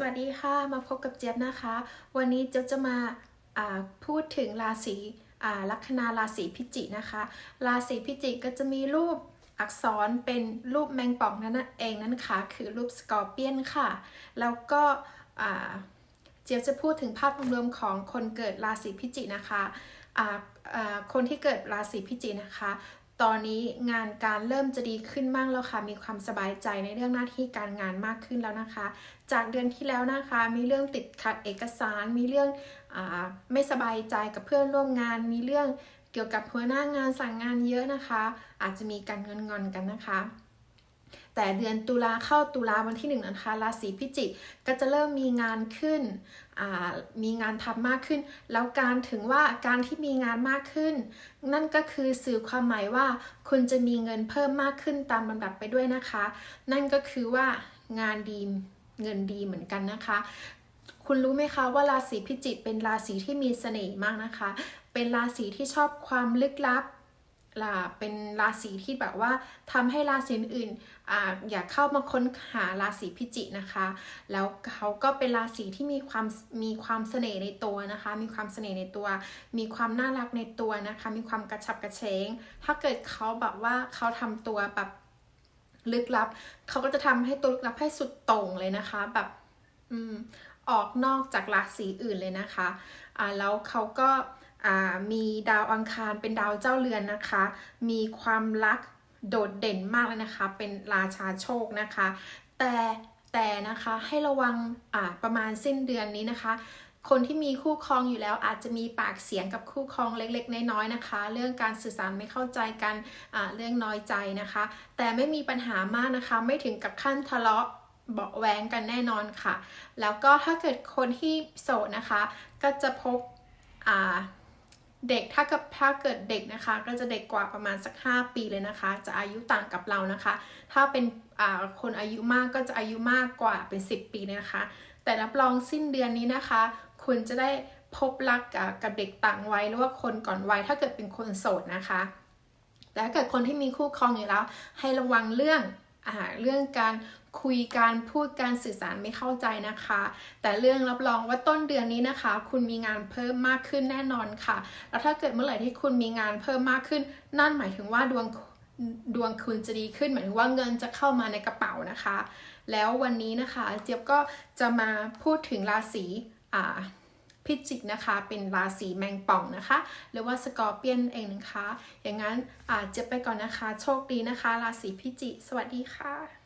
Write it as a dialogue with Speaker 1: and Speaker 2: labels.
Speaker 1: สวัสดีค่ะ มาพบกับเจี๊ยบนะคะ วันนี้เจี๊ยบจะมาพูดถึงราศีลัคนาราศีพิจิกนะคะ ราศีพิจิกก็จะมีรูปอักษรเป็นรูปแมงป่องนั่นเองนั่นค่ะ คือรูปสกอร์เปียนค่ะ แล้วก็เจี๊ยบจะพูดถึงภาพรวมของคนเกิดราศีพิจิกนะคะอ่าอ่าคนที่เกิดราศีพิจิกนะคะ ตอนนี้งานการเริ่มจะดีขึ้นมากแล้วค่ะ มีความสบายใจในเรื่องหน้าที่การงานมากขึ้นแล้วนะคะ จากเดือนที่แล้วนะคะ มีเรื่องติดขัดเอกสาร มีเรื่องอไม่สบายใจกับเพื่อนร่วมงาน มีเรื่องเกี่ยวกับหัวหน้างานสั่งงานเยอะนะคะ อาจจะมีการเงินงอนกันนะคะ แต่เดือนตุลาเข้าตุลาวันที่หนึ่งนะคะราศีพิจิกก็จะเริ่มมีงานขึ้น มีงานทำมากขึ้น แล้วการถึงว่าการที่มีงานมากขึ้น นั่นก็คือสื่อความหมายว่า คุณจะมีเงินเพิ่มมากขึ้นตามลำดับไปด้วยนะคะ นั่นก็คือว่างานดีเงินดีเหมือนกันนะคะ คุณรู้ไหมคะว่าราศีพิจิกเป็นราศีที่มีเสน่ห์มากนะคะ เป็นราศีที่ชอบความลึกลับ เป็นราศีที่แบบว่าทำให้ราศีอื่นออยากเข้ามาค้นหาราศีพิจิกนะคะ แล้วเขาก็เป็นราศีที่มีความมีความเสน่ห์ในตัวนะคะ มีความเสน่ห์ในตัว มีความน่ารักในตัวนะคะ มีความกระฉับกระเฉง ถ้าเกิดเขาแบบว่าเขาทำตัวแบบลึกลับ เขาก็จะทำให้ตัวลึกลับให้สุดโต่งเลยนะคะ แบบอืมออกนอกจากราศีอื่นเลยนะคะอ่าแล้วเขาก็ มีดาวอังคารเป็นดาวเจ้าเรือนนะคะ มีความรักโดดเด่นมากเลยนะคะ เป็นราชาโชคนะคะ แต่แต่นะคะให้ระวังประมาณสิ้นเดือนนี้นะคะคนที่มีคู่ครองอยู่แล้วอาจจะมีปากเสียงกับคู่ครองเล็กๆ น้อยๆนะคะ เรื่องการสื่อสารไม่เข้าใจกันเรื่องน้อยใจนะคะ แต่ไม่มีปัญหามากนะคะ ไม่ถึงกับขั้นทะเลาะเบาะแวงกันแน่นอนค่ะ แล้วก็ถ้าเกิดคนที่โสดนะคะ ก็จะพบอ่า เด็กถ้ากับถ้าเกิดเด็กนะคะ ก็จะเด็กกว่าประมาณสัก 5 ปีเลยนะคะ จะอายุต่างกับเรานะคะ ถ้าเป็นคนอายุมากก็จะอายุมากกว่าเป็น 10 ปีเลยนะคะ แต่รับรองสิ้นเดือนนี้นะคะ คุณจะได้พบรักกับกับเด็กต่างวัยหรือว่าคนก่อนวัยถ้าเกิดเป็นคนโสดนะคะ แต่ถ้าเกิดคนที่มีคู่ครองอยู่แล้ว ให้ระวังเรื่อง เรื่องการคุยการพูดการสื่อสารไม่เข้าใจนะคะ แต่เรื่องรับรองว่าต้นเดือนนี้นะคะ คุณมีงานเพิ่มมากขึ้นแน่นอนค่ะ แล้วถ้าเกิดเมื่อไหร่ที่คุณมีงานเพิ่มมากขึ้น นั่นหมายถึงว่าดวงดวงคุณจะดีขึ้นหมายถึงว่าเงินจะเข้ามาในกระเป๋านะคะ แล้ววันนี้นะคะ เจี๊ยบก็จะมาพูดถึงราศีอ่า พิจิกนะคะ เป็นราศีแมงป่องนะคะ หรือว่าสกอร์เปียนเองนะคะ อย่างนั้นอาจจะไปก่อนนะคะ โชคดีนะคะ ราศีพิจิก สวัสดีค่ะ